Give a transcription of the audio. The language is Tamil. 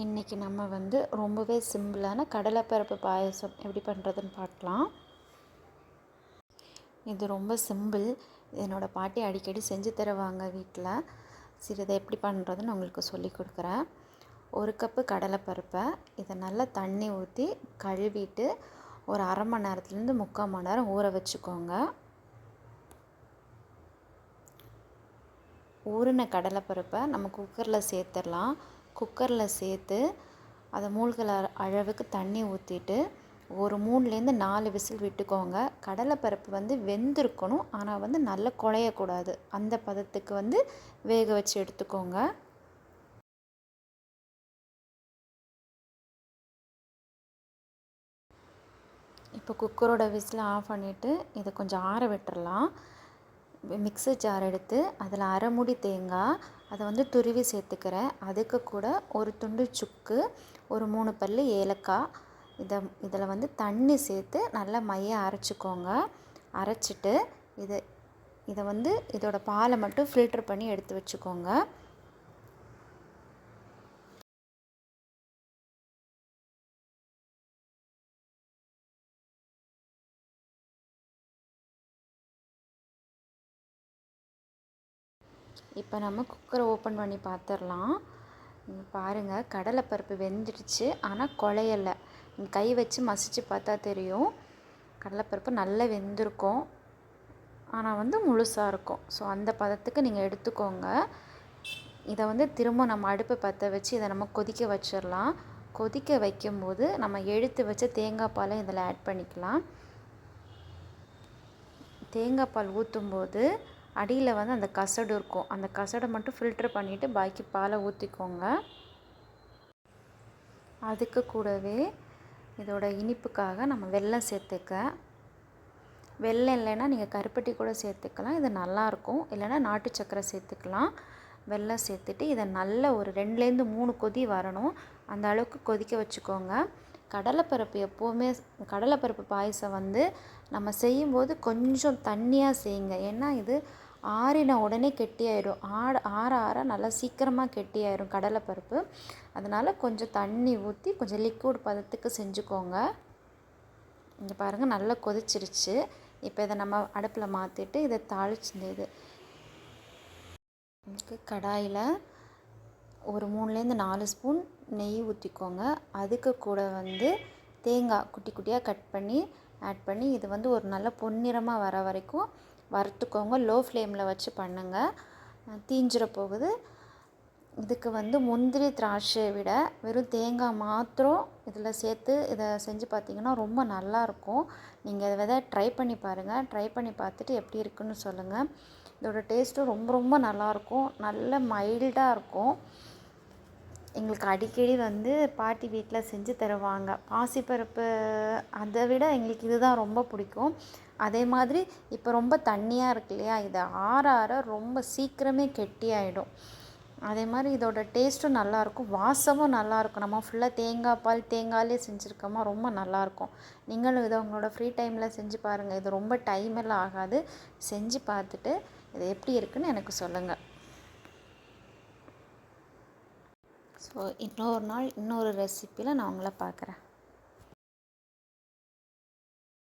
இன்றைக்கி நம்ம வந்து ரொம்பவே சிம்பிளான கடலைப்பருப்பு பாயசம் எப்படி பண்ணுறதுன்னு பார்க்கலாம். இது ரொம்ப சிம்பிள். என்னோடய பாட்டி அடிக்கடி செஞ்சு தருவாங்க வீட்டில் சரி இதை எப்படி பண்ணுறதுன்னு உங்களுக்கு சொல்லி கொடுக்குறேன். ஒரு கப்பு கடலைப்பருப்பை இதை நல்லா தண்ணி ஊற்றி கழுவிட்டு ஒரு அரை மணி நேரத்துலேருந்து முக்கால் மணி நேரம் ஊற வச்சுக்கோங்க. ஊறின கடலைப்பருப்பை நம்ம குக்கரில் சேர்த்துடலாம். குக்கரில் சேர்த்து அதை மூழ்கிற அளவுக்கு தண்ணி ஊற்றிட்டு ஒரு மூணுலேருந்து நாலு விசில் விட்டுக்கோங்க. கடலைப்பருப்பு வந்து வெந்திருக்கணும். ஆனால் வந்து நல்லா குழையக்கூடாது. அந்த பதத்துக்கு வந்து வேக வச்சு எடுத்துக்கோங்க. இப்போ குக்கரோட விசில் ஆஃப் பண்ணிவிட்டு இதை கொஞ்சம் ஆற விட்டுறலாம். மிக்ஸி ஜார் எடுத்து அதில் அரைமுடி தேங்காய் அதை வந்து துருவி சேர்த்துக்கிறேன். அதுக்கு கூட ஒரு துண்டு சுக்கு ஒரு மூணு பல் ஏலக்காய். இதை இதில் வந்து தண்ணி சேர்த்து நல்லா மைய அரைச்சிக்கோங்க. அரைச்சிட்டு இதை இதை வந்து இதோட பாலை மட்டும் ஃபில்ட்ரு பண்ணி எடுத்து வச்சுக்கோங்க. இப்போ நம்ம குக்கரை ஓப்பன் பண்ணி பார்த்துடலாம் பாருங்கள் கடலைப்பருப்பு வெந்துடுச்சு. ஆனால் குழையலை. கை வச்சு மசித்து பார்த்தா தெரியும். கடலைப்பருப்பு நல்லா வெந்திருக்கும். ஆனால் வந்து முழுசாக இருக்கும். ஸோ அந்த பதத்துக்கு நீங்கள் எடுத்துக்கோங்க. இதை வந்து திரும்ப நம்ம அடுப்பை பற்ற வச்சு இதை நம்ம கொதிக்க வச்சிடலாம் கொதிக்க வைக்கும்போது நம்ம எடுத்து வச்ச தேங்காய் பாலை இதில் ஆட் பண்ணிக்கலாம். தேங்காய் பால் ஊற்றும்போது அடியில் வந்து அந்த கசடு இருக்கும். அந்த கசடை மட்டும் ஃபில்ட்ரு பண்ணிவிட்டு பாக்கி பாலை ஊற்றிக்கோங்க அதுக்கு கூடவே இதோட இனிப்புக்காக நம்ம வெல்லம் சேர்த்துக்க. வெள்ளம் இல்லைன்னா நீங்கள் கருப்பட்டி கூட சேர்த்துக்கலாம். இது நல்லாயிருக்கும் இல்லைன்னா நாட்டு சக்கரை சேர்த்துக்கலாம். வெல்லம் சேர்த்துட்டு இதை நல்ல ஒரு ரெண்டுலேருந்து மூணு கொதி வரணும். அந்த அளவுக்கு கொதிக்க வச்சுக்கோங்க. கடலைப்பருப்பு எப்போவுமே கடலைப்பருப்பு பாயசம் வந்து நம்ம செய்யும்போது கொஞ்சம் தண்ணியாக செய்யுங்க. ஏன்னா இது ஆறின உடனே கெட்டியாயிடும். ஆட ஆற ஆற நல்லா சீக்கிரமாக கெட்டியாயிடும் கடலைப்பருப்பு. அதனால் கொஞ்சம் தண்ணி ஊற்றி கொஞ்சம் லிக்விட் பதத்துக்கு செஞ்சுக்கோங்க. இங்கே பாருங்கள் நல்லா கொதிச்சிருச்சு. இப்போ இதை நம்ம அடுப்பில் மாற்றிட்டு இதை தாளிச்சு இது. கடாயில் ஒரு மூணுலேருந்து நாலு ஸ்பூன் நெய் ஊற்றிக்கோங்க அதுக்கு கூட வந்து தேங்காய் குட்டி குட்டியாக கட் பண்ணி ஆட் பண்ணி இது வந்து ஒரு நல்ல பொன்னிறமாக வர வரைக்கும் வறுத்துக்கோங்க. லோ ஃப்ளேமில் வச்சு பண்ணுங்கள் தீஞ்சிட போகுது. இதுக்கு வந்து முந்திரி திராட்சையை விட வெறும் தேங்காய் மாத்திரம் இதில் சேர்த்து இதை செஞ்சு பார்த்தீங்கன்னா ரொம்ப நல்லாயிருக்கும் நீங்கள் இதை விதை ட்ரை பண்ணி பாருங்கள் ட்ரை பண்ணி பார்த்துட்டு எப்படி இருக்குன்னு சொல்லுங்கள் இதோட டேஸ்ட்டும் ரொம்ப ரொம்ப நல்லாயிருக்கும் நல்ல மைல்டாக இருக்கும். எங்களுக்கு அடிக்கடி வந்து பாட்டி வீட்டில் செஞ்சு தருவாங்க. பாசிப்பருப்பு அதை விட எங்களுக்கு இதுதான் ரொம்ப பிடிக்கும். அதே மாதிரி இப்போ ரொம்ப தண்ணியாக இருக்கு இல்லையா? இது ஆற ஆற ரொம்ப சீக்கிரமே கெட்டியாயிடும் அதே மாதிரி இதோட டேஸ்ட்டும் நல்லாயிருக்கும் வாசமும் நல்லாயிருக்கும் நம்ம ஃபுல்லாக தேங்காய் பால் தேங்காயிலே செஞ்சுருக்கோமா? ரொம்ப நல்லாயிருக்கும் நீங்களும் இதை உங்களோட ஃப்ரீ டைமில் செஞ்சு பாருங்கள் இது ரொம்ப டைமெல்லாம் ஆகாது. செஞ்சு பார்த்துட்டு இது எப்படி இருக்குன்னு எனக்கு சொல்லுங்கள் ஸோ இன்னொரு நாள் இன்னொரு ரெசிப்பியில் நான் உங்களை பார்க்குறேன்.